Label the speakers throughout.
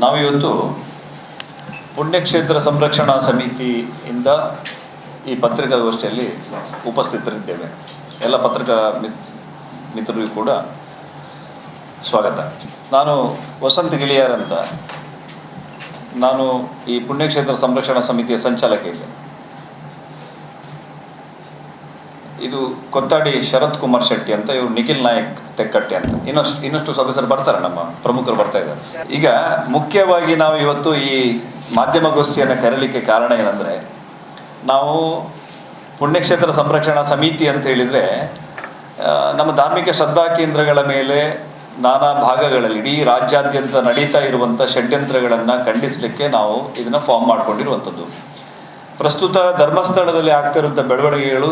Speaker 1: ನಾವಿವತ್ತು ಪುಣ್ಯಕ್ಷೇತ್ರ ಸಂರಕ್ಷಣಾ ಸಮಿತಿಯಿಂದ ಈ ಪತ್ರಿಕಾಗೋಷ್ಠಿಯಲ್ಲಿ ಉಪಸ್ಥಿತರಿದ್ದೇವೆ. ಎಲ್ಲ ಪತ್ರಿಕಾ ಮಿತ್, ಮಿತ್ರರಿಗೂ ಕೂಡ ಸ್ವಾಗತ. ನಾನು ವಸಂತ ಗಿಳಿಯಾರ್ ಅಂತ. ನಾನು ಈ ಪುಣ್ಯಕ್ಷೇತ್ರ ಸಂರಕ್ಷಣಾ ಸಮಿತಿಯ ಸಂಚಾಲಕ ಇದ್ದೆ ಇದು ಕೊತ್ತಾಡಿ ಶರತ್ ಕುಮಾರ್ ಶೆಟ್ಟಿ ಅಂತ ಇವರು ನಿಖಿಲ್ ನಾಯಕ್ ತೆಕ್ಕಟ್ಟಿ ಅಂತ. ಇನ್ನಷ್ಟು ಇನ್ನಷ್ಟು ಸದಸ್ಯರು ಬರ್ತಾರೆ, ನಮ್ಮ ಪ್ರಮುಖರು ಬರ್ತಾ ಇದ್ದಾರೆ. ಈಗ ಮುಖ್ಯವಾಗಿ ನಾವು ಇವತ್ತು ಈ ಮಾಧ್ಯಮಗೋಷ್ಠಿಯನ್ನು ಕರೀಲಿಕ್ಕೆ ಕಾರಣ ಏನಂದರೆ, ನಾವು ಪುಣ್ಯಕ್ಷೇತ್ರ ಸಂರಕ್ಷಣಾ ಸಮಿತಿ ಅಂತ ಹೇಳಿದರೆ ನಮ್ಮ ಧಾರ್ಮಿಕ ಶ್ರದ್ಧಾ ಕೇಂದ್ರಗಳ ಮೇಲೆ ನಾನಾ ಭಾಗಗಳಲ್ಲಿ, ಇಡೀ ರಾಜ್ಯಾದ್ಯಂತ ನಡೀತಾ ಇರುವಂಥ ಷಡ್ಯಂತ್ರಗಳನ್ನು ಖಂಡಿಸಲಿಕ್ಕೆ ನಾವು ಇದನ್ನು ಫಾರ್ಮ್ ಮಾಡಿಕೊಂಡಿರುವಂಥದ್ದು. ಪ್ರಸ್ತುತ ಧರ್ಮಸ್ಥಳದಲ್ಲಿ ಆಗ್ತಿರುವಂಥ ಬೆಳವಣಿಗೆಗಳು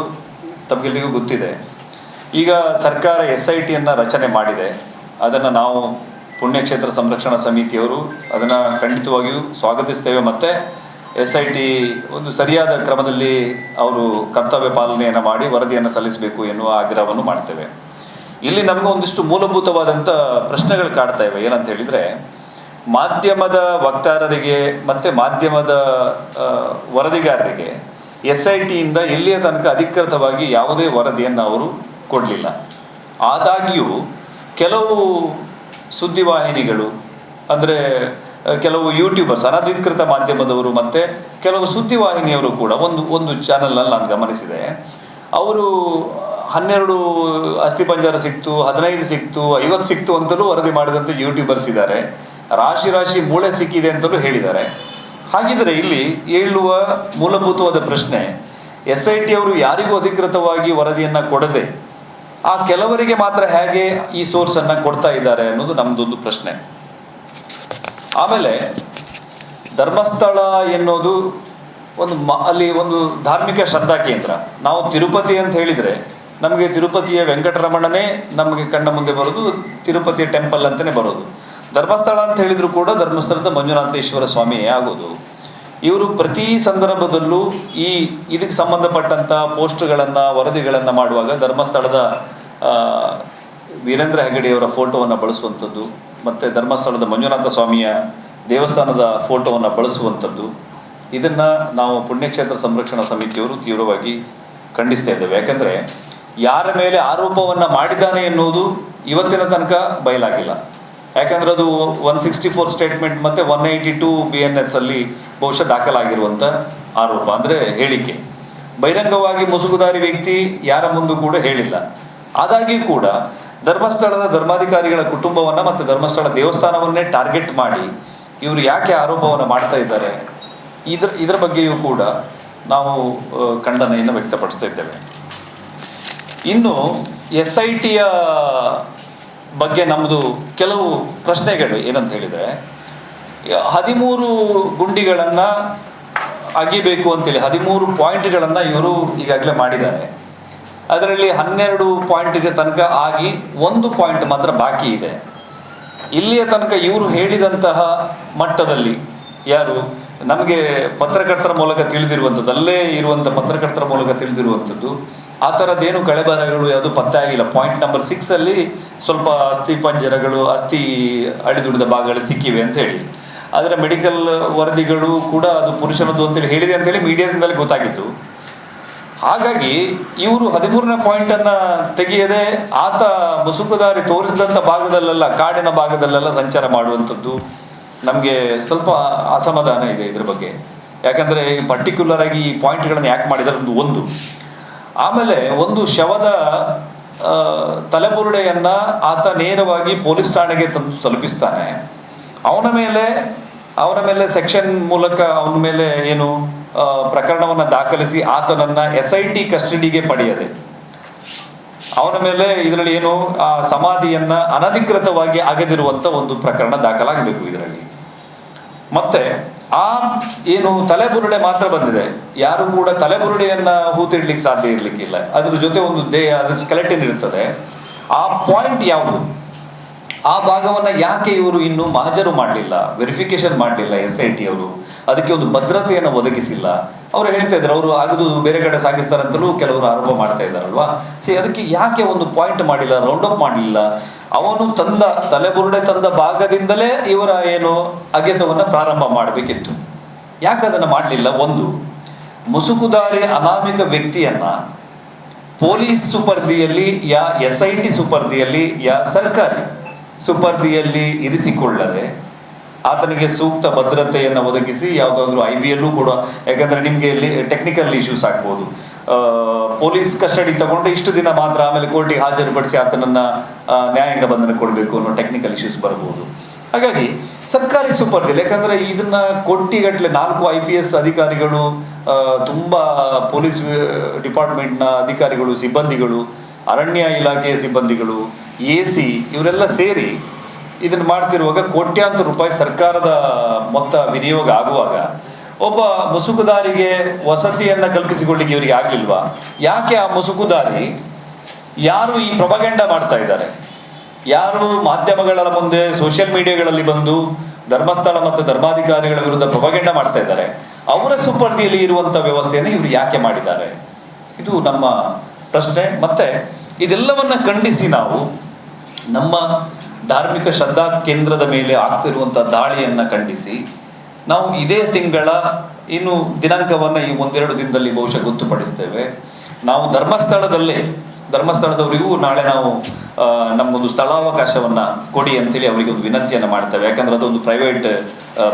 Speaker 1: ತಮಗೆಲ್ಲರಿಗೂ ಗೊತ್ತಿದೆ. ಈಗ ಸರ್ಕಾರ ಎಸ್ ಐ ಟಿಯನ್ನು ರಚನೆ ಮಾಡಿದೆ. ಅದನ್ನು ನಾವು ಪುಣ್ಯಕ್ಷೇತ್ರ ಸಂರಕ್ಷಣಾ ಸಮಿತಿಯವರು ಅದನ್ನು ಖಂಡಿತವಾಗಿಯೂ ಸ್ವಾಗತಿಸ್ತೇವೆ. ಮತ್ತು ಎಸ್ ಐ ಟಿ ಒಂದು ಸರಿಯಾದ ಕ್ರಮದಲ್ಲಿ ಅವರು ಕರ್ತವ್ಯ ಪಾಲನೆಯನ್ನು ಮಾಡಿ ವರದಿಯನ್ನು ಸಲ್ಲಿಸಬೇಕು ಎನ್ನುವ ಆಗ್ರಹವನ್ನು ಮಾಡ್ತೇವೆ. ಇಲ್ಲಿ ನಮಗೆ ಒಂದಿಷ್ಟು ಮೂಲಭೂತವಾದಂಥ ಪ್ರಶ್ನೆಗಳು ಕಾಡ್ತಾ ಇವೆ. ಏನಂತ ಹೇಳಿದರೆ, ಮಾಧ್ಯಮದ ವಕ್ತಾರರಿಗೆ ಮತ್ತು ಮಾಧ್ಯಮದ ವರದಿಗಾರರಿಗೆ ಎಸ್ ಐ ಟಿಯಿಂದ ಇಲ್ಲಿಯ ತನಕ ಅಧಿಕೃತವಾಗಿ ಯಾವುದೇ ವರದಿಯನ್ನು ಅವರು ಕೊಡಲಿಲ್ಲ. ಆದಾಗ್ಯೂ, ಕೆಲವು ಸುದ್ದಿವಾಹಿನಿಗಳು, ಅಂದರೆ ಕೆಲವು ಯೂಟ್ಯೂಬರ್ಸ್ ಅನಧಿಕೃತ ಮಾಧ್ಯಮದವರು ಮತ್ತು ಕೆಲವು ಸುದ್ದಿವಾಹಿನಿಯವರು ಕೂಡ ಒಂದು ಒಂದು ಚಾನಲ್ನಲ್ಲಿ ನಾನು ಗಮನಿಸಿದೆ. ಅವರು ಹನ್ನೆರಡು ಅಸ್ಥಿಪಂಜರ ಸಿಕ್ತು, ಹದಿನೈದು ಸಿಕ್ತು, ಐವತ್ತು ಸಿಕ್ತು ಅಂತಲೂ ವರದಿ ಮಾಡಿದಂಥ ಯೂಟ್ಯೂಬರ್ಸ್ ಇದ್ದಾರೆ. ರಾಶಿ ರಾಶಿ ಮೂಳೆ ಸಿಕ್ಕಿದೆ ಅಂತಲೂ ಹೇಳಿದ್ದಾರೆ. ಹಾಗಿದ್ರೆ ಇಲ್ಲಿ ಹೇಳುವ ಮೂಲಭೂತವಾದ ಪ್ರಶ್ನೆ ಎಸ್ ಐ ಟಿ ಅವರು ಯಾರಿಗೂ ಅಧಿಕೃತವಾಗಿ ವರದಿಯನ್ನು ಕೊಡದೆ, ಆ ಕೆಲವರಿಗೆ ಮಾತ್ರ ಹೇಗೆ ಈ ಸೋರ್ಸನ್ನು ಕೊಡ್ತಾ ಇದ್ದಾರೆ ಅನ್ನೋದು ನಮ್ಮದೊಂದು ಪ್ರಶ್ನೆ. ಆಮೇಲೆ ಧರ್ಮಸ್ಥಳ ಎನ್ನುವುದು ಒಂದು ಮ, ಅಲ್ಲಿ ಒಂದು ಧಾರ್ಮಿಕ ಶ್ರದ್ಧಾ ಕೇಂದ್ರ. ನಾವು ತಿರುಪತಿ ಅಂತ ಹೇಳಿದರೆ ನಮಗೆ ತಿರುಪತಿಯ ವೆಂಕಟರಮಣನೇ ನಮಗೆ ಕಣ್ಣ ಮುಂದೆ ಬರೋದು, ತಿರುಪತಿಯ ಟೆಂಪಲ್ ಅಂತಲೇ ಬರೋದು. ಧರ್ಮಸ್ಥಳ ಅಂತ ಹೇಳಿದರೂ ಕೂಡ ಧರ್ಮಸ್ಥಳದ ಮಂಜುನಾಥೇಶ್ವರ ಸ್ವಾಮಿಯೇ ಆಗೋದು. ಇವರು ಪ್ರತಿ ಸಂದರ್ಭದಲ್ಲೂ ಈ ಇದಕ್ಕೆ ಸಂಬಂಧಪಟ್ಟಂಥ ಪೋಸ್ಟ್ಗಳನ್ನು, ವರದಿಗಳನ್ನು ಮಾಡುವಾಗ ಧರ್ಮಸ್ಥಳದ ವೀರೇಂದ್ರ ಹೆಗಡೆಯವರ ಫೋಟೋವನ್ನು ಬಳಸುವಂಥದ್ದು, ಮತ್ತು ಧರ್ಮಸ್ಥಳದ ಮಂಜುನಾಥ ಸ್ವಾಮಿಯ ದೇವಸ್ಥಾನದ ಫೋಟೋವನ್ನು ಬಳಸುವಂಥದ್ದು. ಇದನ್ನು ನಾವು ಪುಣ್ಯಕ್ಷೇತ್ರ ಸಂರಕ್ಷಣಾ ಸಮಿತಿಯವರು ತೀವ್ರವಾಗಿ ಖಂಡಿಸ್ತಾ ಇದ್ದೇವೆ. ಯಾಕಂದರೆ ಯಾರ ಮೇಲೆ ಆರೋಪವನ್ನು ಮಾಡಿದ್ದಾನೆ ಎನ್ನುವುದು ಇವತ್ತಿನ ತನಕ ಬಯಲಾಗಿಲ್ಲ. ಯಾಕಂದ್ರೆ ಅದು ಒನ್ ಸಿಕ್ಸ್ಟಿ ಫೋರ್ ಸ್ಟೇಟ್ಮೆಂಟ್ ಮತ್ತು one eighty two B N S ಅಲ್ಲಿ ಬಹುಶಃ ದಾಖಲಾಗಿರುವಂಥ ಆರೋಪ, ಅಂದರೆ ಹೇಳಿಕೆ. ಬಹಿರಂಗವಾಗಿ ಮುಸುಗುದಾರಿ ವ್ಯಕ್ತಿ ಯಾರ ಮುಂದೂ ಕೂಡ ಹೇಳಿಲ್ಲ. ಆದಾಗ್ಯೂ ಕೂಡ ಧರ್ಮಸ್ಥಳದ ಧರ್ಮಾಧಿಕಾರಿಗಳ ಕುಟುಂಬವನ್ನು ಮತ್ತು ಧರ್ಮಸ್ಥಳ ದೇವಸ್ಥಾನವನ್ನೇ ಟಾರ್ಗೆಟ್ ಮಾಡಿ ಇವರು ಯಾಕೆ ಆರೋಪವನ್ನು ಮಾಡ್ತಾ ಇದ್ದಾರೆ, ಇದ್ರ, ಇದರ ಬಗ್ಗೆಯೂ ಕೂಡ ನಾವು ಖಂಡನೆಯನ್ನು ವ್ಯಕ್ತಪಡಿಸ್ತಾ ಇದ್ದೇವೆ. ಇನ್ನು ಎಸ್ ಐ ಟಿಯ ಬಗ್ಗೆ ನಮ್ಮದು ಕೆಲವು ಪ್ರಶ್ನೆಗಳು ಏನಂತ ಹೇಳಿದರೆ, ಹದಿಮೂರು ಗುಂಡಿಗಳನ್ನು ಅಗಿಬೇಕು ಅಂತೇಳಿ, ಹದಿಮೂರು ಪಾಯಿಂಟ್ಗಳನ್ನು ಇವರು ಈಗಾಗಲೇ ಮಾಡಿದ್ದಾರೆ. ಅದರಲ್ಲಿ ಹನ್ನೆರಡು ಪಾಯಿಂಟ್ಗೆ ತನಕ ಆಗಿ ಒಂದು ಪಾಯಿಂಟ್ ಮಾತ್ರ ಬಾಕಿ ಇದೆ. ಇಲ್ಲಿಯ ತನಕ ಇವರು ಹೇಳಿದಂತಹ ಮಟ್ಟದಲ್ಲಿ ಯಾರು? ನಮಗೆ ಪತ್ರಕರ್ತರ ಮೂಲಕ ತಿಳಿದಿರುವಂಥದ್ದು, ಅಲ್ಲೇ ಇರುವಂಥ ಪತ್ರಕರ್ತರ ಮೂಲಕ ತಿಳಿದಿರುವಂಥದ್ದು ಆ ಥರದ್ದೇನು ಕಳೆಬರಗಳು ಯಾವುದು ಪತ್ತೆ ಆಗಿಲ್ಲ. ಪಾಯಿಂಟ್ ನಂಬರ್ ಸಿಕ್ಸಲ್ಲಿ ಸ್ವಲ್ಪ ಅಸ್ಥಿ ಪಂಜರಗಳು, ಅಸ್ಥಿ ಅಳಿದುಳಿದ ಭಾಗಗಳು ಸಿಕ್ಕಿವೆ ಅಂತ ಹೇಳಿ. ಆದರೆ ಮೆಡಿಕಲ್ ವರದಿಗಳು ಕೂಡ ಅದು ಪುರುಷನದ್ದು ಅಂತೇಳಿ ಹೇಳಿದೆ ಅಂತೇಳಿ ಮೀಡಿಯಾದಿಂದಲೇ ಗೊತ್ತಾಗಿತ್ತು ಹಾಗಾಗಿ ಇವರು ಹದಿಮೂರನೇ ಪಾಯಿಂಟನ್ನು ತೆಗೆಯದೆ ಆತ ಮುಸುಕುದಾರಿ ತೋರಿಸಿದಂಥ ಭಾಗದಲ್ಲೆಲ್ಲ, ಕಾಡಿನ ಭಾಗದಲ್ಲೆಲ್ಲ ಸಂಚಾರ ಮಾಡುವಂಥದ್ದು ನಮಗೆ ಸ್ವಲ್ಪ ಅಸಮಾಧಾನ ಇದೆ ಇದ್ರ ಬಗ್ಗೆ. ಯಾಕಂದರೆ ಪರ್ಟಿಕ್ಯುಲರ್ ಆಗಿ ಈ ಪಾಯಿಂಟ್ಗಳನ್ನು ಯಾಕೆ ಮಾಡಿದ್ರೆ ಒಂದು ಒಂದು. ಆಮೇಲೆ ಒಂದು ಶವದ ತಲೆಬುರುಡೆಯನ್ನ ಆತ ನೇರವಾಗಿ ಪೊಲೀಸ್ ಠಾಣೆಗೆ ತಂದು ತಲುಪಿಸ್ತಾನೆ. ಅವನ ಮೇಲೆ ಅವನ ಮೇಲೆ ಸೆಕ್ಷನ್ ಮೂಲಕ ಅವನ ಮೇಲೆ ಏನು ಪ್ರಕರಣವನ್ನು ದಾಖಲಿಸಿ ಆತನನ್ನ ಎಸ್ ಐ ಟಿ ಕಸ್ಟಡಿಗೆ ಪಡೆಯದೆ. ಅವನ ಮೇಲೆ ಇದರಲ್ಲಿ ಏನು, ಆ ಸಮಾಧಿಯನ್ನ ಅನಧಿಕೃತವಾಗಿ ಆಗದಿರುವಂತ ಒಂದು ಪ್ರಕರಣ ದಾಖಲಾಗಬೇಕು ಇದರಲ್ಲಿ. ಮತ್ತೆ ಆ ಏನು ತಲೆಬುರುಡೆ ಮಾತ್ರ ಬಂದಿದೆ. ಯಾರು ಕೂಡ ತಲೆಬುರುಡೆಯನ್ನ ಹೂತಿಡ್ಲಿಕ್ಕೆ ಸಾಧ್ಯ ಇರ್ಲಿಕ್ಕಿಲ್ಲ. ಅದ್ರ ಜೊತೆ ಒಂದು ದೇಹ ಅದು ಸ್ಕೆಲೆಟಿನ್ ಇರ್ತದೆ. ಆ ಪಾಯಿಂಟ್ ಯಾವುದು? ಆ ಭಾಗವನ್ನ ಯಾಕೆ ಇವರು ಇನ್ನು ಮಹಜರು ಮಾಡಲಿಲ್ಲ ವೆರಿಫಿಕೇಶನ್ ಮಾಡಲಿಲ್ಲ ಎಸ್ ಐ ಟಿ ಅವರು? ಅದಕ್ಕೆ ಒಂದು ಭದ್ರತೆಯನ್ನು ಒದಗಿಸಿಲ್ಲ. ಅವರು ಹೇಳ್ತಾ ಇದ್ದಾರೆ ಅವರು ಆಗದು ಬೇರೆ ಕಡೆ ಸಾಗಿಸ್ತಾರೆ ಅಂತಲೂ ಕೆಲವರು ಆರೋಪ ಮಾಡ್ತಾ ಇದ್ದಾರಲ್ವಾ? ಸಿ ಅದಕ್ಕೆ ಯಾಕೆ ಒಂದು ಪಾಯಿಂಟ್ ಮಾಡಿಲ್ಲ ರೌಂಡ್ ಅಪ್ ಮಾಡಲಿಲ್ಲ? ಅವನು ತಂದ, ತಲೆಬುರುಡೆ ತಂದ ಭಾಗದಿಂದಲೇ ಇವರ ಏನು ಅಗೆತವನ್ನು ಪ್ರಾರಂಭ ಮಾಡಬೇಕಿತ್ತು. ಯಾಕೆ ಅದನ್ನು ಮಾಡಲಿಲ್ಲ? ಒಂದು ಮುಸುಕುದಾರಿ ಅನಾಮಿಕ ವ್ಯಕ್ತಿಯನ್ನ ಪೊಲೀಸ್ ಸುಪರ್ದಿಯಲ್ಲಿ ಯಾ ಎಸ್ ಐ ಟಿ ಸುಪರ್ದಿಯಲ್ಲಿ ಯಾ ಸರ್ಕಾರಿ ಸುಪರ್ದಿಯಲ್ಲಿ ಇರಿಸಿಕೊಳ್ಳದೆ ಆತನಿಗೆ ಸೂಕ್ತ ಭದ್ರತೆಯನ್ನು ಒದಗಿಸಿ ಯಾವುದಾದ್ರೂ ಐ ಬಿ ಎಲ್ಲೂ ಕೂಡ, ಯಾಕಂದರೆ ನಿಮಗೆ ಇಲ್ಲಿ ಟೆಕ್ನಿಕಲ್ ಇಶ್ಯೂಸ್ ಆಗ್ಬೋದು. ಪೊಲೀಸ್ ಕಸ್ಟಡಿ ತಗೊಂಡು ಇಷ್ಟು ದಿನ ಮಾತ್ರ ಆಮೇಲೆ ಕೋರ್ಟಿಗೆ ಹಾಜರುಪಡಿಸಿ ಆತನನ್ನು ನ್ಯಾಯಾಂಗ ಬಂಧನ ಕೊಡಬೇಕು ಅನ್ನೋ ಟೆಕ್ನಿಕಲ್ ಇಶ್ಯೂಸ್ ಬರ್ಬೋದು. ಹಾಗಾಗಿ ಸರ್ಕಾರಿ ಸುಪರ್ದಿಲ್ಲ ಯಾಕಂದರೆ ಇದನ್ನು ಕೊಟ್ಟಿಗಟ್ಟಲೆ ನಾಲ್ಕು ಐ ಪಿ ಎಸ್ ಅಧಿಕಾರಿಗಳು ತುಂಬ ಪೊಲೀಸ್ ಡಿಪಾರ್ಟ್ಮೆಂಟ್ನ ಅಧಿಕಾರಿಗಳು, ಸಿಬ್ಬಂದಿಗಳು ಅರಣ್ಯ ಇಲಾಖೆಯ ಸಿಬ್ಬಂದಿಗಳು, ಎ ಸಿ ಇವರೆಲ್ಲ ಸೇರಿ ಇದನ್ನು ಮಾಡ್ತಿರುವಾಗ ಕೋಟ್ಯಾಂತರ ರೂಪಾಯಿ ಸರ್ಕಾರದ ಮೊತ್ತ ವಿನಿಯೋಗ ಆಗುವಾಗ ಒಬ್ಬ ಮುಸುಕುದಾರಿಗೆ ವಸತಿಯನ್ನು ಕಲ್ಪಿಸಿಕೊಳ್ಳಿಕ್ಕೆ ಇವರಿಗೆ ಆಗಲಿಲ್ವಾ? ಯಾಕೆ ಆ ಮುಸುಕುದಾರಿ? ಯಾರು ಈ ಪ್ರಭಗಂಡ ಮಾಡ್ತಾ ಇದ್ದಾರೆ? ಯಾರು ಮಾಧ್ಯಮಗಳ ಮುಂದೆ ಸೋಷಿಯಲ್ ಮೀಡಿಯಾಗಳಲ್ಲಿ ಬಂದು ಧರ್ಮಸ್ಥಳ ಮತ್ತು ಧರ್ಮಾಧಿಕಾರಿಗಳ ವಿರುದ್ಧ ಪ್ರಭಗಂಡ ಮಾಡ್ತಾ ಇದ್ದಾರೆ? ಅವರ ಸುಪರ್ದಿಯಲ್ಲಿ ಇರುವಂಥ ವ್ಯವಸ್ಥೆಯನ್ನು ಇವರು ಯಾಕೆ ಮಾಡಿದ್ದಾರೆ? ಇದು ನಮ್ಮ ಪ್ರಶ್ನೆ, ಮತ್ತೆ ಇದೆಲ್ಲವನ್ನ ಖಂಡಿಸಿ ನಾವು ನಮ್ಮ ಧಾರ್ಮಿಕ ಶ್ರದ್ಧಾ ಕೇಂದ್ರದ ಮೇಲೆ ಆಗ್ತಿರುವಂಥ ದಾಳಿಯನ್ನು ಖಂಡಿಸಿ, ನಾವು ಇದೇ ತಿಂಗಳ ಇನ್ನು ದಿನಾಂಕವನ್ನು ಈ ಒಂದೆರಡು ದಿನದಲ್ಲಿ ಬಹುಶಃ ಗೊತ್ತುಪಡಿಸ್ತೇವೆ. ನಾವು ಧರ್ಮಸ್ಥಳದಲ್ಲೇ, ಧರ್ಮಸ್ಥಳದವರಿಗೂ ನಾಳೆ ನಾವು ನಮ್ಮೊಂದು ಸ್ಥಳಾವಕಾಶವನ್ನು ಕೊಡಿ ಅಂತೇಳಿ ಅವರಿಗೆ ಒಂದು ವಿನಂತಿಯನ್ನು ಮಾಡ್ತೇವೆ. ಯಾಕಂದ್ರೆ ಅದೊಂದು ಪ್ರೈವೇಟ್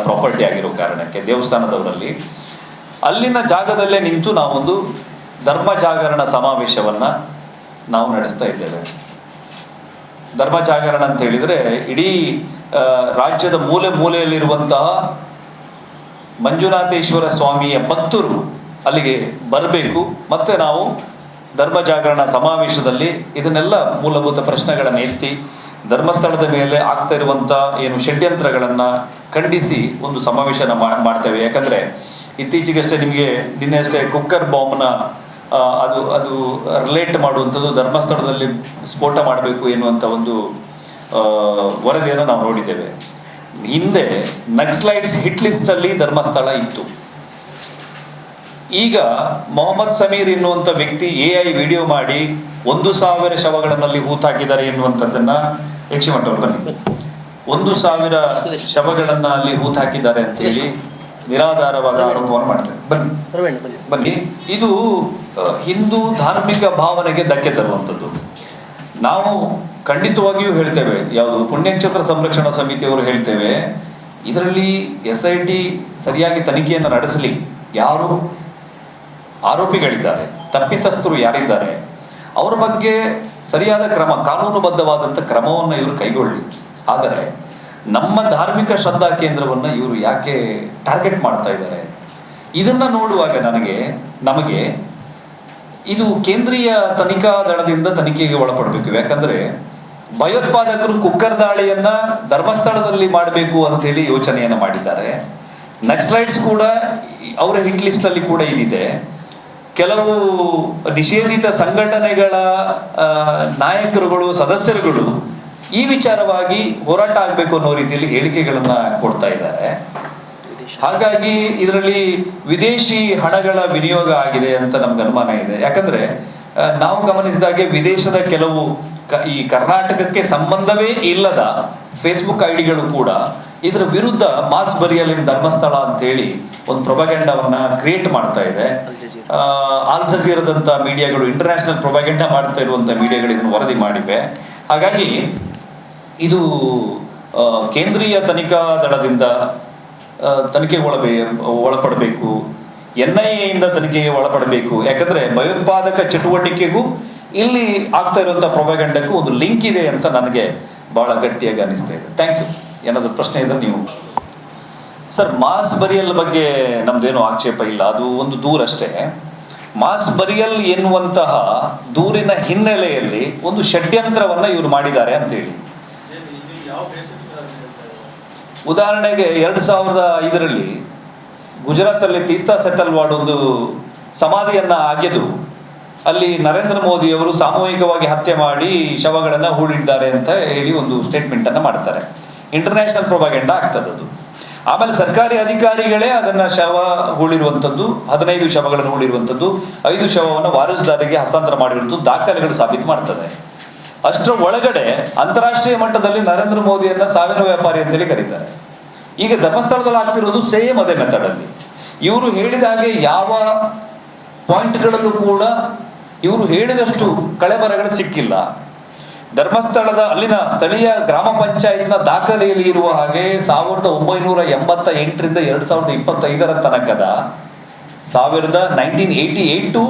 Speaker 1: ಪ್ರಾಪರ್ಟಿ ಆಗಿರೋ ಕಾರಣಕ್ಕೆ, ದೇವಸ್ಥಾನದವರಲ್ಲಿ. ಅಲ್ಲಿನ ಜಾಗದಲ್ಲೇ ನಿಂತು ನಾವೊಂದು ಧರ್ಮ ಜಾಗರಣ ಸಮಾವೇಶವನ್ನು ನಾವು ನಡೆಸ್ತಾ ಇದ್ದೇವೆ. ಧರ್ಮ ಜಾಗರಣ ಅಂತ ಹೇಳಿದ್ರೆ ಇಡೀ ರಾಜ್ಯದ ಮೂಲೆ ಮೂಲೆಯಲ್ಲಿರುವಂತಹ ಮಂಜುನಾಥೇಶ್ವರ ಸ್ವಾಮಿಯ ಭಕ್ತರು ಅಲ್ಲಿಗೆ ಬರಬೇಕು. ಮತ್ತೆ ನಾವು ಧರ್ಮ ಜಾಗರಣ ಸಮಾವೇಶದಲ್ಲಿ ಇದನ್ನೆಲ್ಲ ಮೂಲಭೂತ ಪ್ರಶ್ನೆಗಳನ್ನು ಎತ್ತಿ, ಧರ್ಮಸ್ಥಳದ ಮೇಲೆ ಆಗ್ತಾ ಇರುವಂಥ ಏನು ಷಡ್ಯಂತ್ರಗಳನ್ನು ಖಂಡಿಸಿ ಒಂದು ಸಮಾವೇಶನ ಮಾಡ್ತೇವೆ. ಯಾಕಂದರೆ ಇತ್ತೀಚೆಗಷ್ಟೇ ನಿಮಗೆ ನಿನ್ನೆ ಅಷ್ಟೇ ಕುಕ್ಕರ್ ಬಾಂಬ್ನ ಅದು ಅದು ರಿಲೇಟ್ ಮಾಡುವಂಥದ್ದು ಧರ್ಮಸ್ಥಳದಲ್ಲಿ ಸ್ಫೋಟ ಮಾಡಬೇಕು ಎನ್ನುವಂಥ ಒಂದು ವರದಿಯನ್ನು ನಾವು ನೋಡಿದ್ದೇವೆ. ಹಿಂದೆ ನಕ್ಸ್ಲೈಟ್ಸ್ ಹಿಟ್ ಲಿಸ್ಟಲ್ಲಿ ಧರ್ಮಸ್ಥಳ ಇತ್ತು. ಈಗ ಮೊಹಮ್ಮದ್ ಸಮೀರ್ ಎನ್ನುವಂಥ ವ್ಯಕ್ತಿ ಎ ಐ ವಿಡಿಯೋ ಮಾಡಿ ಒಂದು ಸಾವಿರ ಶವಗಳಲ್ಲಿ ಹೂತಾಕಿದ್ದಾರೆ ಎನ್ನುವಂಥದ್ದನ್ನ ಯಕ್ಷಮಠವ್ರು ಬನ್ನಿ. ಒಂದು ಸಾವಿರ ಶವಗಳನ್ನ ಅಲ್ಲಿ ಹೂತಾಕಿದ್ದಾರೆ ಅಂತೇಳಿ ನಿರಾಧಾರವಾದ ಆರೋಪವನ್ನು ಮಾಡ್ತಾರೆ. ಬನ್ನಿ.
Speaker 2: ಬನ್ನಿ.
Speaker 1: ಇದು ಹಿಂದೂ ಧಾರ್ಮಿಕ ಭಾವನೆಗೆ ಧಕ್ಕೆ ತರುವಂಥದ್ದು. ನಾವು ಖಂಡಿತವಾಗಿಯೂ ಹೇಳ್ತೇವೆ, ಯಾವುದು ಪುಣ್ಯಕ್ಷೇತ್ರ ಸಂರಕ್ಷಣಾ ಸಮಿತಿಯವರು ಹೇಳ್ತೇವೆ, ಇದರಲ್ಲಿ ಎಸ್ ಐ ಟಿ ಸರಿಯಾಗಿ ತನಿಖೆಯನ್ನು ನಡೆಸಲಿ. ಯಾರು? ಆರೋಪಿಗಳಿದ್ದಾರೆ, ತಪ್ಪಿತಸ್ಥರು ಯಾರಿದ್ದಾರೆ? ಅವರ ಬಗ್ಗೆ ಸರಿಯಾದ ಕ್ರಮ, ಕಾನೂನುಬದ್ಧವಾದಂಥ ಕ್ರಮವನ್ನು ಇವರು ಕೈಗೊಳ್ಳಿ. ಆದರೆ, ನಮ್ಮ ಧಾರ್ಮಿಕ ಶ್ರದ್ಧಾ ಕೇಂದ್ರವನ್ನು ಇವರು ಯಾಕೆ ಟಾರ್ಗೆಟ್ ಮಾಡ್ತಾ ಇದ್ದಾರೆ? ಇದನ್ನು ನೋಡುವಾಗ ನನಗೆ, ನಮಗೆ ಇದು ಕೇಂದ್ರೀಯ ತನಿಖಾ ದಳದಿಂದ ತನಿಖೆಗೆ ಒಳಪಡಬೇಕು. ಯಾಕಂದ್ರೆ ಭಯೋತ್ಪಾದಕರು ಕುಕ್ಕರ್ ದಾಳಿಯನ್ನ ಧರ್ಮಸ್ಥಳದಲ್ಲಿ ಮಾಡಬೇಕು ಅಂತ ಹೇಳಿ ಯೋಚನೆಯನ್ನ ಮಾಡಿದ್ದಾರೆ. ನಕ್ಸಲೈಟ್ಸ್ ಕೂಡ ಅವರ ಹಿಟ್ ಲಿಸ್ಟ್ ಅಲ್ಲಿ ಕೂಡ ಇದಿದೆ. ಕೆಲವು ನಿಷೇಧಿತ ಸಂಘಟನೆಗಳ ನಾಯಕರುಗಳು, ಸದಸ್ಯರುಗಳು ಈ ವಿಚಾರವಾಗಿ ಹೋರಾಟ ಆಗಬೇಕು ಅನ್ನೋ ರೀತಿಯಲ್ಲಿ ಹೇಳಿಕೆಗಳನ್ನ ಕೊಡ್ತಾ ಇದ್ದಾರೆ. ಹಾಗಾಗಿ ಇದರಲ್ಲಿ ವಿದೇಶಿ ಹಣಗಳ ವಿನಿಯೋಗ ಆಗಿದೆ ಅಂತ ನಮ್ಗೆ ಅನುಮಾನ ಇದೆ. ಯಾಕಂದ್ರೆ ನಾವು ಗಮನಿಸಿದಾಗೆ ವಿದೇಶದ ಕೆಲವು ಈ ಕರ್ನಾಟಕಕ್ಕೆ ಸಂಬಂಧವೇ ಇಲ್ಲದ ಫೇಸ್ಬುಕ್ ಐಡಿಗಳು ಕೂಡ ಇದರ ವಿರುದ್ಧ ಮಾಸ್ ಬರಿಯಲಿನ ಧರ್ಮಸ್ಥಳ ಅಂತ ಹೇಳಿ ಒಂದು ಪ್ರೊಪಗಂಡವನ್ನ ಕ್ರಿಯೇಟ್ ಮಾಡ್ತಾ ಇದೆ. ಆಲ್ ಜಜೀರದಂತ ಮೀಡಿಯಾಗಳು ಇಂಟರ್ನ್ಯಾಷನಲ್ ಪ್ರೊಪಗಂಡ ಮಾಡ್ತಾ ಇರುವಂತ ಮೀಡಿಯಾಗಳು ಇದನ್ನು ವರದಿ ಮಾಡಿವೆ. ಹಾಗಾಗಿ ಇದು ಕೇಂದ್ರೀಯ ತನಿಖಾ ದಳದಿಂದ ತನಿಖೆಗೆ ಒಳಬೇ, ಒಳಪಡಬೇಕು. ಎನ್ ಐ ಎಯಿಂದ ತನಿಖೆಗೆ ಒಳಪಡಬೇಕು. ಯಾಕಂದ್ರೆ ಭಯೋತ್ಪಾದಕ ಚಟುವಟಿಕೆಗೂ ಇಲ್ಲಿ ಆಗ್ತಾ ಇರುವಂಥ ಪ್ರೊಪಗಂಡಕ್ಕೂ ಒಂದು ಲಿಂಕ್ ಇದೆ ಅಂತ ನನಗೆ ಬಹಳ ಗಟ್ಟಿಯಾಗಿ ಅನಿಸ್ತಾ ಇದೆ. ಥ್ಯಾಂಕ್ ಯು ಏನಾದರೂ ಪ್ರಶ್ನೆ ಇದ್ರೆ ನೀವು. ಸರ್, ಮಾಸ್ ಬರಿಯಲ್ ಬಗ್ಗೆ ನಮ್ಮದೇನು ಆಕ್ಷೇಪ ಇಲ್ಲ. ಅದು ಒಂದು ದೂರಷ್ಟೇ ಮಾಸ್ ಬರಿಯಲ್ ಎನ್ನುವಂತಹ ದೂರಿನ ಹಿನ್ನೆಲೆಯಲ್ಲಿ ಒಂದು ಷಡ್ಯಂತ್ರವನ್ನ ಇವರು ಮಾಡಿದ್ದಾರೆ ಅಂತೇಳಿ ಉದಾಹರಣೆಗೆ ಎರಡು ಸಾವಿರದ ಐದರಲ್ಲಿ ಗುಜರಾತಲ್ಲಿ ತೀಸ್ತಾ ಸೆತಲ್ವಾಡ್ ಒಂದು ಸಮಾಧಿಯನ್ನ ಅಗೆದು ಅಲ್ಲಿ ನರೇಂದ್ರ ಮೋದಿಯವರು ಸಾಮೂಹಿಕವಾಗಿ ಹತ್ಯೆ ಮಾಡಿ ಶವಗಳನ್ನು ಹೂಡಿದ್ದಾರೆ ಅಂತ ಹೇಳಿ ಒಂದು ಸ್ಟೇಟ್ಮೆಂಟನ್ನು ಮಾಡ್ತಾರೆ. ಇಂಟರ್ನ್ಯಾಷನಲ್ ಪ್ರೊಪಾಗೆಂಡ ಆಗ್ತದೆ ಅದು. ಆಮೇಲೆ ಸರ್ಕಾರಿ ಅಧಿಕಾರಿಗಳೇ ಅದನ್ನ ಶವ ಹೂಳಿರುವಂಥದ್ದು, ಹದಿನೈದು ಶವಗಳನ್ನು ಹೂಳಿರುವಂಥದ್ದು, ಐದು ಶವವನ್ನು ವಾರಸುದಾರರಿಗೆ ಹಸ್ತಾಂತರ ಮಾಡಿರುವಂಥದ್ದು ದಾಖಲೆಗಳು ಸಾಬೀತು ಮಾಡ್ತದೆ. ಅಷ್ಟರ ಒಳಗಡೆ ಅಂತಾರಾಷ್ಟ್ರೀಯ ಮಟ್ಟದಲ್ಲಿ ನರೇಂದ್ರ ಮೋದಿಯನ್ನ ಸಾವಿನ ವ್ಯಾಪಾರಿ ಅಂತೇಳಿ ಕರೀತಾರೆ. ಈಗ ಧರ್ಮಸ್ಥಳದಲ್ಲಿ ಆಗ್ತಿರೋದು ಸೇಮ್ ಅದೇ ಮೆಥಡ್ ಅಲ್ಲಿ. ಇವರು ಹೇಳಿದ ಹಾಗೆ ಯಾವ ಪಾಯಿಂಟ್ಗಳಲ್ಲೂ ಕೂಡ ಇವರು ಹೇಳಿದಷ್ಟು ಕಳೆಬರಗಳು ಸಿಕ್ಕಿಲ್ಲ. ಧರ್ಮಸ್ಥಳದ ಅಲ್ಲಿನ ಸ್ಥಳೀಯ ಗ್ರಾಮ ಪಂಚಾಯತ್ನ ದಾಖಲೆಯಲ್ಲಿ ಇರುವ ಹಾಗೆ ಸಾವಿರದ ಒಂಬೈನೂರ ಎಂಬತ್ತ ಎಂಟರಿಂದ ಎರಡ್ ಸಾವಿರದ ಇಪ್ಪತ್ತೈದರ ತನಕದ ಸಾವಿರದ nineteen eighty eight to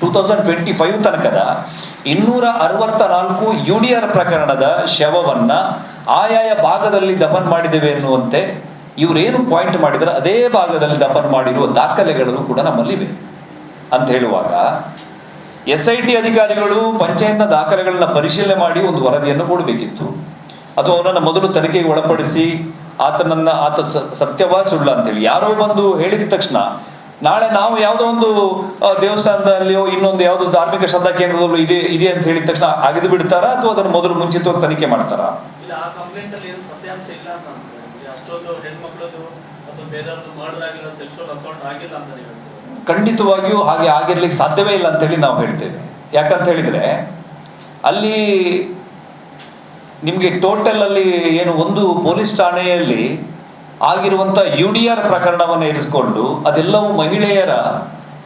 Speaker 1: two thousand twenty five ತನಕದ ಇನ್ನೂರ ಅರವತ್ತ ನಾಲ್ಕು ಯು ಡಿ ಆರ್ ಪ್ರಕರಣದ ಶವವನ್ನು ಆಯಾಯ ಭಾಗದಲ್ಲಿ ದಫನ್ ಮಾಡಿದ್ದೇವೆ ಎನ್ನುವಂತೆ ಇವರೇನು ಪಾಯಿಂಟ್ ಮಾಡಿದರೆ, ಅದೇ ಭಾಗದಲ್ಲಿ ದಫನ್ ಮಾಡಿರುವ ದಾಖಲೆಗಳನ್ನು ಕೂಡ ನಮ್ಮಲ್ಲಿವೆ ಅಂತ ಹೇಳುವಾಗ ಎಸ್ ಐ ಟಿ ಅಧಿಕಾರಿಗಳು ಪಂಚಾಯತ್ನ ದಾಖಲೆಗಳನ್ನ ಪರಿಶೀಲನೆ ಮಾಡಿ ಒಂದು ವರದಿಯನ್ನು ಕೊಡಬೇಕಿತ್ತು. ಅಥವಾ ಅವನನ್ನು ಮೊದಲು ತನಿಖೆಗೆ ಒಳಪಡಿಸಿ ಆತನನ್ನ ಆತ ಸತ್ಯವಾ ಸುಳ್ಳ ಅಂತೇಳಿ ಯಾರೋ ಬಂದು ಹೇಳಿದ ತಕ್ಷಣ ನಾಳೆ ನಾವು ಯಾವುದೋ ಒಂದು ದೇವಸ್ಥಾನದಲ್ಲಿಯೋ ಇನ್ನೊಂದು ಯಾವುದೋ ಧಾರ್ಮಿಕ ಶ್ರದ್ಧಾ ಕೇಂದ್ರದಲ್ಲೂ ಇದೆ ಇದೆ ಅಂತ ಹೇಳಿದ ತಕ್ಷಣ ಅಗೆದು ಬಿಡ್ತಾರಾ ಅಥವಾ ಅದನ್ನು ಮೊದಲು ಮುಂಚಿತವಾಗಿ ತನಿಖೆ ಮಾಡ್ತಾರಾ?
Speaker 2: ಅಂತ ಅಂತ
Speaker 1: ಖಂಡಿತವಾಗಿಯೂ ಹಾಗೆ ಆಗಿರ್ಲಿಕ್ಕೆ ಸಾಧ್ಯವೇ ಇಲ್ಲ ಅಂತೇಳಿ ನಾವು ಹೇಳ್ತೇವೆ. ಯಾಕಂತ ಹೇಳಿದ್ರೆ ಅಲ್ಲಿ ನಿಮಗೆ ಟೋಟಲ್ ಅಲ್ಲಿ ಏನು ಒಂದು ಪೊಲೀಸ್ ಠಾಣೆಯಲ್ಲಿ ಆಗಿರುವಂಥ ಯು ಡಿ ಆರ್ ಪ್ರಕರಣವನ್ನು ಇರಿಸಿಕೊಂಡು ಅದೆಲ್ಲವೂ ಮಹಿಳೆಯರ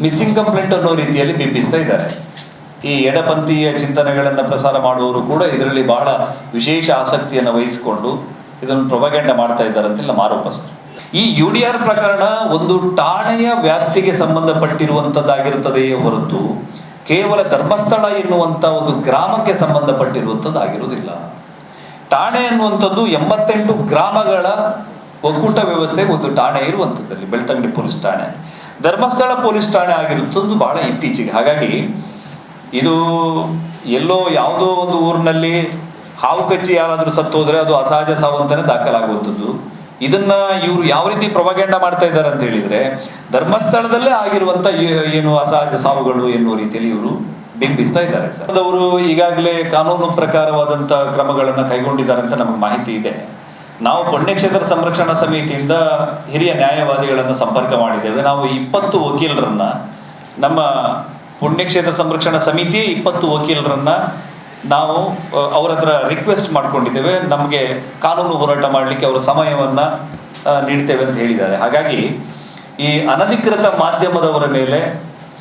Speaker 1: ಮಿಸ್ಸಿಂಗ್ ಕಂಪ್ಲೇಂಟ್ ಅನ್ನೋ ರೀತಿಯಲ್ಲಿ ಬಿಂಬಿಸ್ತಾ ಇದ್ದಾರೆ. ಈ ಎಡಪಂಥೀಯ ಚಿಂತನೆಗಳನ್ನು ಪ್ರಸಾರ ಮಾಡುವವರು ಕೂಡ ಇದರಲ್ಲಿ ಬಹಳ ವಿಶೇಷ ಆಸಕ್ತಿಯನ್ನು ವಹಿಸಿಕೊಂಡು ಇದನ್ನು ಪ್ರೊಪಗಂಡ ಮಾಡ್ತಾ ಇದ್ದಾರೆ ಅಂತ ಆರೋಪ ಸರ್. ಈ ಯು ಡಿ ಆರ್ ಪ್ರಕರಣ ಒಂದು ಠಾಣೆಯ ವ್ಯಾಪ್ತಿಗೆ ಸಂಬಂಧಪಟ್ಟಿರುವಂಥದ್ದಾಗಿರುತ್ತದೆಯೇ ಹೊರತು ಕೇವಲ ಧರ್ಮಸ್ಥಳ ಎನ್ನುವಂಥ ಒಂದು ಗ್ರಾಮಕ್ಕೆ ಸಂಬಂಧಪಟ್ಟಿರುವಂಥದ್ದಾಗಿರುವುದಿಲ್ಲ ಠಾಣೆ ಎನ್ನುವಂಥದ್ದು ಎಂಬತ್ತೆಂಟು ಗ್ರಾಮಗಳ ಒಕ್ಕೂಟ ವ್ಯವಸ್ಥೆ ಒಂದು ಠಾಣೆ ಇರುವಂಥದ್ದಲ್ಲಿ ಬೆಳ್ತಂಗಡಿ ಪೊಲೀಸ್ ಠಾಣೆ. ಧರ್ಮಸ್ಥಳ ಪೊಲೀಸ್ ಠಾಣೆ ಆಗಿರುವಂಥದ್ದು ಬಹಳ ಇತ್ತೀಚೆಗೆ. ಹಾಗಾಗಿ ಇದು ಎಲ್ಲೋ ಯಾವುದೋ ಒಂದು ಊರಿನಲ್ಲಿ ಹಾವು ಕಚ್ಚಿ ಯಾರಾದರೂ ಸತ್ತು ಹೋದ್ರೆ ಅದು ಅಸಹಜ ಸಾವು ಅಂತಲೇ ದಾಖಲಾಗುವಂಥದ್ದು. ಇದನ್ನ ಇವರು ಯಾವ ರೀತಿ ಪ್ರೊಪಗಂಡ ಮಾಡ್ತಾ ಇದ್ದಾರೆ ಅಂತ ಹೇಳಿದ್ರೆ, ಧರ್ಮಸ್ಥಳದಲ್ಲೇ ಆಗಿರುವಂತ ಏನು ಅಸಹಜ ಸಾವುಗಳು ಎನ್ನುವ ರೀತಿಯಲ್ಲಿ ಇವರು ಬಿಂಬಿಸ್ತಾ ಇದ್ದಾರೆ ಸರ್. ಅವರು ಈಗಾಗಲೇ ಕಾನೂನು ಪ್ರಕಾರವಾದಂತ ಕ್ರಮಗಳನ್ನು ಕೈಗೊಂಡಿದ್ದಾರೆ ಅಂತ ನಮಗೆ ಮಾಹಿತಿ ಇದೆ. ನಾವು ಪುಣ್ಯಕ್ಷೇತ್ರ ಸಂರಕ್ಷಣಾ ಸಮಿತಿಯಿಂದ ಹಿರಿಯ ನ್ಯಾಯವಾದಿಗಳನ್ನು ಸಂಪರ್ಕ ಮಾಡಿದ್ದೇವೆ. ನಾವು ಇಪ್ಪತ್ತು ವಕೀಲರನ್ನ, ನಮ್ಮ ಪುಣ್ಯಕ್ಷೇತ್ರ ಸಂರಕ್ಷಣಾ ಸಮಿತಿ ಇಪ್ಪತ್ತು ವಕೀಲರನ್ನ ನಾವು ಅವರ ಹತ್ರ ರಿಕ್ವೆಸ್ಟ್ ಮಾಡ್ಕೊಂಡಿದ್ದೇವೆ. ನಮಗೆ ಕಾನೂನು ಹೋರಾಟ ಮಾಡಲಿಕ್ಕೆ ಅವರ ಸಮಯವನ್ನ ನೀಡ್ತೇವೆ ಅಂತ ಹೇಳಿದ್ದಾರೆ. ಹಾಗಾಗಿ ಈ ಅನಧಿಕೃತ ಮಾಧ್ಯಮದವರ ಮೇಲೆ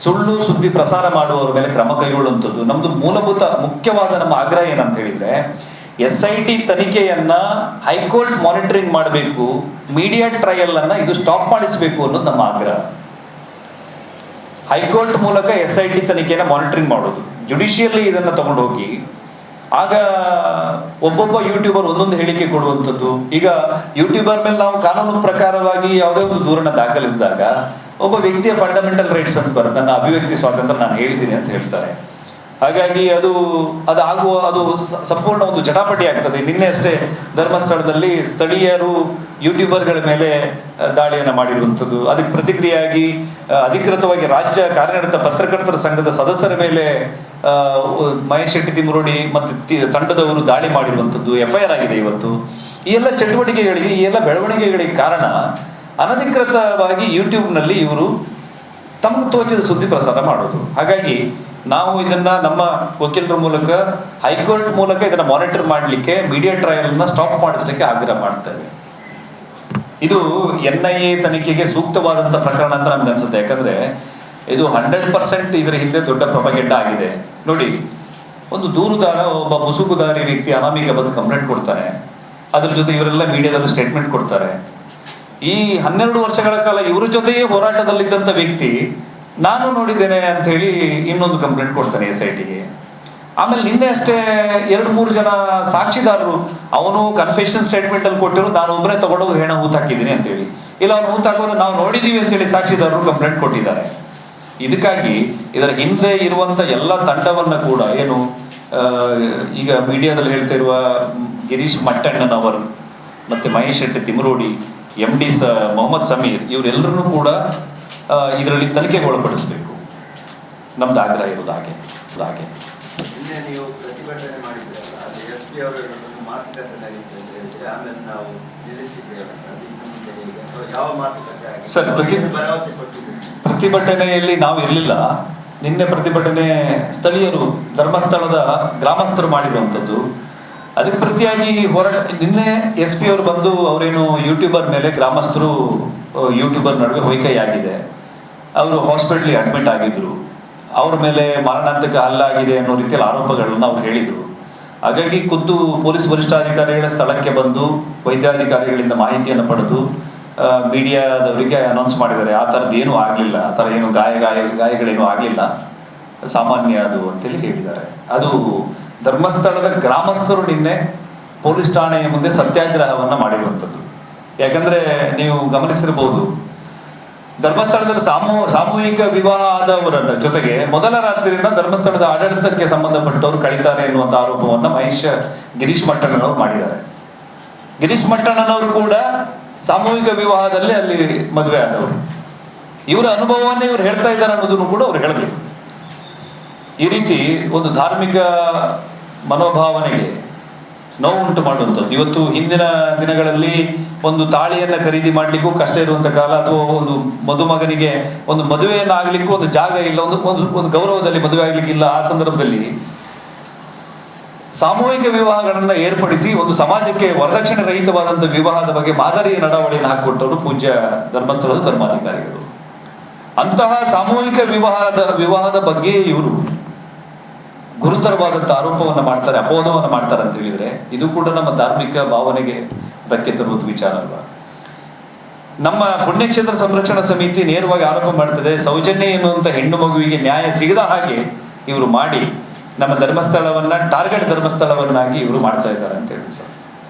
Speaker 1: ಸುಳ್ಳು ಸುದ್ದಿ ಪ್ರಸಾರ ಮಾಡುವವರ ಮೇಲೆ ಕ್ರಮ ಕೈಗೊಳ್ಳುವಂಥದ್ದು ನಮ್ಮದು ಮೂಲಭೂತ ಮುಖ್ಯವಾದ ನಮ್ಮ ಆಗ್ರಹ ಏನಂತ ಹೇಳಿದ್ರೆ ಎಸ್ ಐ ಟಿ ತನಿಖೆಯನ್ನ ಹೈಕೋರ್ಟ್ ಮಾನಿಟರಿಂಗ್ ಮಾಡಬೇಕು ಮೀಡಿಯಾ ಟ್ರಯಲ್ ಅನ್ನ ಇದು ಸ್ಟಾಪ್ ಮಾಡಿಸಬೇಕು ಅನ್ನೋದು ನಮ್ಮ ಆಗ್ರಹ. ಹೈಕೋರ್ಟ್ ಮೂಲಕ ಎಸ್ ಐ ಟಿ ತನಿಖೆನ ಮಾನಿಟರಿಂಗ್ ಮಾಡೋದು. ಜುಡಿಷಿಯಲ್ಲಿ ಇದನ್ನ ತಗೊಂಡೋಗಿ, ಆಗ ಒಬ್ಬೊಬ್ಬ ಯೂಟ್ಯೂಬರ್ ಒಂದೊಂದು ಹೇಳಿಕೆ ಕೊಡುವಂಥದ್ದು. ಈಗ ಯೂಟ್ಯೂಬರ್ ಮೇಲೆ ನಾವು ಕಾನೂನು ಪ್ರಕಾರವಾಗಿ ಯಾವುದೇ ಒಂದು ದೂರನ್ನ ದಾಖಲಿಸಿದಾಗ, ಒಬ್ಬ ವ್ಯಕ್ತಿಯ ಫಂಡಮೆಂಟಲ್ ರೈಟ್ಸ್ ಅಂತ ಬರುತ್ತೆ. ನನ್ನ ಅಭಿವ್ಯಕ್ತಿ ಸ್ವಾತಂತ್ರ್ಯ ನಾನು ಹೇಳಿದ್ದೀನಿ ಅಂತ ಹೇಳ್ತಾರೆ. ಹಾಗಾಗಿ ಅದು ಅದು ಆಗುವ ಅದು ಸಂಪೂರ್ಣ ಒಂದು ಜಟಾಪಟಿ ಆಗ್ತದೆ. ನಿನ್ನೆ ಅಷ್ಟೇ ಧರ್ಮಸ್ಥಳದಲ್ಲಿ ಸ್ಥಳೀಯರು ಯೂಟ್ಯೂಬರ್ಗಳ ಮೇಲೆ ದಾಳಿಯನ್ನು ಮಾಡಿರುವಂಥದ್ದು. ಅದಕ್ಕೆ ಪ್ರತಿಕ್ರಿಯೆಯಾಗಿ ಅಧಿಕೃತವಾಗಿ ರಾಜ್ಯ ಕಾರ್ಯನಿರತ ಪತ್ರಕರ್ತರ ಸಂಘದ ಸದಸ್ಯರ ಮೇಲೆ ಮಹೇಶ್ ಶೆಟ್ಟಿ ತಿಮುರುಡಿ ಮತ್ತು ತಂಡದವರು ದಾಳಿ ಮಾಡಿರುವಂಥದ್ದು ಎಫ್ ಐ ಆರ್ ಆಗಿದೆ ಇವತ್ತು. ಈ ಎಲ್ಲ ಚಟುವಟಿಕೆಗಳಿಗೆ, ಈ ಎಲ್ಲ ಬೆಳವಣಿಗೆಗಳಿಗೆ ಕಾರಣ ಅನಧಿಕೃತವಾಗಿ ಯೂಟ್ಯೂಬ್ನಲ್ಲಿ ಇವರು ತಮಗೆ ತೋಚಿದ ಸುದ್ದಿ ಪ್ರಸಾರ ಮಾಡೋದು. ಹಾಗಾಗಿ ನಾವು ಇದನ್ನ ನಮ್ಮ ವಕೀಲರ ಮೂಲಕ, ಹೈಕೋರ್ಟ್ ಮೂಲಕ ಇದನ್ನ ಮಾನಿಟರ್ ಮಾಡಲಿಕ್ಕೆ ಮೀಡಿಯಾ ಟ್ರಯಲ್ನ ಸ್ಟಾಪ್ ಮಾಡಿಸ್ಲಿಕ್ಕೆ ಆಗ್ರಹ ಮಾಡ್ತೇವೆ. ಇದು ಎನ್ ಐ ಎ ತನಿಖೆಗೆ ಸೂಕ್ತವಾದಂಥ ಪ್ರಕರಣ ಅಂತ ನಮ್ಗೆ ಅನ್ಸುತ್ತೆ. ಯಾಕಂದ್ರೆ ಇದು ಹಂಡ್ರೆಡ್ ಪರ್ಸೆಂಟ್ ಇದರ ಹಿಂದೆ ದೊಡ್ಡ ಪ್ರಪಗೆಡ್ಡ ಆಗಿದೆ. ನೋಡಿ, ಒಂದು ದೂರುದಾರ, ಒಬ್ಬ ಮುಸುಗುದಾರಿ ವ್ಯಕ್ತಿ ಅನಾಮಿಗೆ ಬಂದು ಕಂಪ್ಲೇಂಟ್ ಕೊಡ್ತಾರೆ ಅದ್ರ ಜೊತೆ ಇವರೆಲ್ಲ ಮೀಡಿಯಾದಲ್ಲಿ ಸ್ಟೇಟ್ಮೆಂಟ್ ಕೊಡ್ತಾರೆ. ಈ ಹನ್ನೆರಡು ವರ್ಷಗಳ ಕಾಲ ಇವರ ಜೊತೆಯೇ ಹೋರಾಟದಲ್ಲಿದ್ದಂಥ ವ್ಯಕ್ತಿ ನಾನು ನೋಡಿದ್ದೇನೆ ಅಂತ ಹೇಳಿ ಇನ್ನೊಂದು ಕಂಪ್ಲೇಂಟ್ ಕೊಡ್ತಾನೆ ಎಸ್ ಐ ಟಿಗೆ ಆಮೇಲೆ ನಿನ್ನೆ ಅಷ್ಟೇ ಎರಡು ಮೂರು ಜನ ಸಾಕ್ಷಿದಾರರು, ಅವನು ಕನ್ಫೆಷನ್ ಸ್ಟೇಟ್ಮೆಂಟ್ ಅಲ್ಲಿ ಕೊಟ್ಟಿರೋ ನಾನು ಒಬ್ಬರೇ ತಗೊಂಡೋಗಿ ಹೆಣ ಹೂತ್ ಹಾಕಿದ್ದೀನಿ ಅಂತೇಳಿ ಇಲ್ಲ, ಅವ್ನು ಹೂತ್ ಹಾಕೋದು ನಾವು ನೋಡಿದೀವಿ ಅಂತೇಳಿ ಸಾಕ್ಷಿದಾರರು ಕಂಪ್ಲೇಂಟ್ ಕೊಟ್ಟಿದ್ದಾರೆ. ಇದಕ್ಕಾಗಿ ಇದರ ಹಿಂದೆ ಇರುವಂತ ಎಲ್ಲ ತಂಡವನ್ನ ಕೂಡ ಏನು ಈಗ ಮೀಡಿಯಾದಲ್ಲಿ ಹೇಳ್ತಾ ಇರುವ ಗಿರೀಶ್ ಮಟ್ಟಣ್ಣನವರು, ಮತ್ತೆ ಮಹೇಶ್ ಶೆಟ್ಟಿ ತಿಮರೋಡಿ ಎಂ ಡಿ ಸ, ಮೊಹಮ್ಮದ್ ಸಮೀರ್ ಇವರೆಲ್ಲರೂ ಕೂಡ ಇದರಲ್ಲಿ ತನಿಖೆಗೆ ಒಳಪಡಿಸಬೇಕು ನಮ್ದು ಆಗ್ರಹ ಇರೋದು ಹಾಗೆ ಹಾಗೆ. ಸರ್, ಪ್ರತಿ- ಪ್ರತಿಭಟನೆಯಲ್ಲಿ ನಾವು ಇರಲಿಲ್ಲ. ನಿನ್ನೆ ಪ್ರತಿಭಟನೆ ಸ್ಥಳೀಯರು ಧರ್ಮಸ್ಥಳದ ಗ್ರಾಮಸ್ಥರು ಮಾಡಿರುವಂಥದ್ದು. ಅದಕ್ಕೆ ಪ್ರತಿಯಾಗಿ ಹೋರಾಟ ನಿನ್ನೆ ಎಸ್ ಪಿ ಅವರು ಬಂದು ಅವರೇನು ಯೂಟ್ಯೂಬರ್ ಮೇಲೆ ಗ್ರಾಮಸ್ಥರು ಯೂಟ್ಯೂಬರ್ ನಡುವೆ ಹೊಯ್ಕೈ ಅವರು ಹಾಸ್ಪಿಟ್ಲಿಗೆ ಅಡ್ಮಿಟ್ ಆಗಿದ್ರು. ಅವ್ರ ಮೇಲೆ ಮಾರಣಾಂತಿಕ ಹಲ್ಲಾಗಿದೆ ಅನ್ನೋ ರೀತಿಯಲ್ಲಿ ಆರೋಪಗಳನ್ನು ಅವ್ರು ಹೇಳಿದರು. ಹಾಗಾಗಿ ಖುದ್ದು ಪೊಲೀಸ್ ವರಿಷ್ಠಾಧಿಕಾರಿಗಳ ಸ್ಥಳಕ್ಕೆ ಬಂದು ವೈದ್ಯಾಧಿಕಾರಿಗಳಿಂದ ಮಾಹಿತಿಯನ್ನು ಪಡೆದು ಮೀಡಿಯಾದವರಿಗೆ ಅನೌನ್ಸ್ ಮಾಡಿದ್ದಾರೆ. ಆ ಥರದ್ದು ಏನೂ ಆಗಲಿಲ್ಲ. ಆ ಥರ ಏನು ಗಾಯ ಗಾಯ, ಗಾಯಗಳೇನೂ ಆಗಲಿಲ್ಲ. ಸಾಮಾನ್ಯ ಅದು ಅಂತೇಳಿ ಹೇಳಿದ್ದಾರೆ. ಅದು ಧರ್ಮಸ್ಥಳದ ಗ್ರಾಮಸ್ಥರು ನಿನ್ನೆ ಪೊಲೀಸ್ ಠಾಣೆಯ ಮುಂದೆ ಸತ್ಯಾಗ್ರಹವನ್ನು ಮಾಡಿರುವಂಥದ್ದು. ಯಾಕಂದರೆ ನೀವು ಗಮನಿಸಿರ್ಬೋದು ಧರ್ಮಸ್ಥಳದಲ್ಲಿ ಸಾಮೂ, ಸಾಮೂಹಿಕ ವಿವಾಹ ಆದವರ ಜೊತೆಗೆ ಮೊದಲ ರಾತ್ರಿಯಿಂದ ಧರ್ಮಸ್ಥಳದ ಆಡಳಿತಕ್ಕೆ ಸಂಬಂಧಪಟ್ಟವರು ಕಳೀತಾರೆ ಎನ್ನುವಂಥ ಆರೋಪವನ್ನು ಮಹೇಶ್ ಗಿರೀಶ್ ಮಟ್ಟಣ್ಣನವರು ಮಾಡಿದ್ದಾರೆ. ಗಿರೀಶ್ ಮಟ್ಟಣ್ಣನವರು ಕೂಡ ಸಾಮೂಹಿಕ ವಿವಾಹದಲ್ಲಿ ಅಲ್ಲಿ ಮದುವೆ ಆದವರು. ಇವರ ಅನುಭವವನ್ನೇ ಇವ್ರು ಹೇಳ್ತಾ ಇದ್ದಾರೆ ಅನ್ನೋದನ್ನು ಕೂಡ ಅವ್ರು ಹೇಳಬೇಕು. ಈ ರೀತಿ ಒಂದು ಧಾರ್ಮಿಕ ಮನೋಭಾವನೆಗೆ ನೋವುಂಟು ಮಾಡುವಂಥದ್ದು. ಇವತ್ತು ಹಿಂದಿನ ದಿನಗಳಲ್ಲಿ ಒಂದು ತಾಳಿಯನ್ನು ಖರೀದಿ ಮಾಡಲಿಕ್ಕೂ ಕಷ್ಟ ಇರುವಂಥ ಕಾಲ, ಅಥವಾ ಒಂದು ಮದುಮಗನಿಗೆ ಒಂದು ಮದುವೆಯನ್ನು ಆಗಲಿಕ್ಕೂ ಒಂದು ಜಾಗ ಇಲ್ಲ, ಒಂದು ಒಂದು ಒಂದು ಗೌರವದಲ್ಲಿ ಮದುವೆ ಆಗಲಿಕ್ಕಿಲ್ಲ ಆ ಸಂದರ್ಭದಲ್ಲಿ ಸಾಮೂಹಿಕ ವಿವಾಹಗಳನ್ನು ಏರ್ಪಡಿಸಿ ಒಂದು ಸಮಾಜಕ್ಕೆ ವರದಕ್ಷಿಣೆ ರಹಿತವಾದಂಥ ವಿವಾಹದ ಬಗ್ಗೆ ಮಾದರಿ ನಡಾವಳಿಯನ್ನು ಹಾಕಿಕೊಟ್ಟವರು ಪೂಜ್ಯ ಧರ್ಮಸ್ಥಳದ ಧರ್ಮಾಧಿಕಾರಿಗಳು. ಅಂತಹ ಸಾಮೂಹಿಕ ವಿವಾಹದ ವಿವಾಹದ ಬಗ್ಗೆ ಇವರು ಗುರುತರವಾದಂಥ ಆರೋಪವನ್ನು ಮಾಡ್ತಾರೆ, ಅಪವಾದವನ್ನು ಮಾಡ್ತಾರೆ ಅಂತ ಹೇಳಿದ್ರೆ, ಇದು ಕೂಡ ನಮ್ಮ ಧಾರ್ಮಿಕ ಭಾವನೆಗೆ ಧಕ್ಕೆ ತರುವುದು ವಿಚಾರ ಅಲ್ವಾ? ನಮ್ಮ ಪುಣ್ಯಕ್ಷೇತ್ರ ಸಂರಕ್ಷಣಾ ಸಮಿತಿ ನೇರವಾಗಿ ಆರೋಪ ಮಾಡ್ತದೆ, ಸೌಜನ್ಯ ಎನ್ನುವಂಥ ಹೆಣ್ಣು ಮಗುವಿಗೆ ನ್ಯಾಯ ಸಿಗದ ಹಾಗೆ ಇವರು ಮಾಡಿ, ನಮ್ಮ ಧರ್ಮಸ್ಥಳವನ್ನ, ಟಾರ್ಗೆಟ್ ಧರ್ಮಸ್ಥಳವನ್ನಾಗಿ ಇವರು ಮಾಡ್ತಾ ಇದ್ದಾರೆ ಅಂತ ಹೇಳಿ ಸರ್.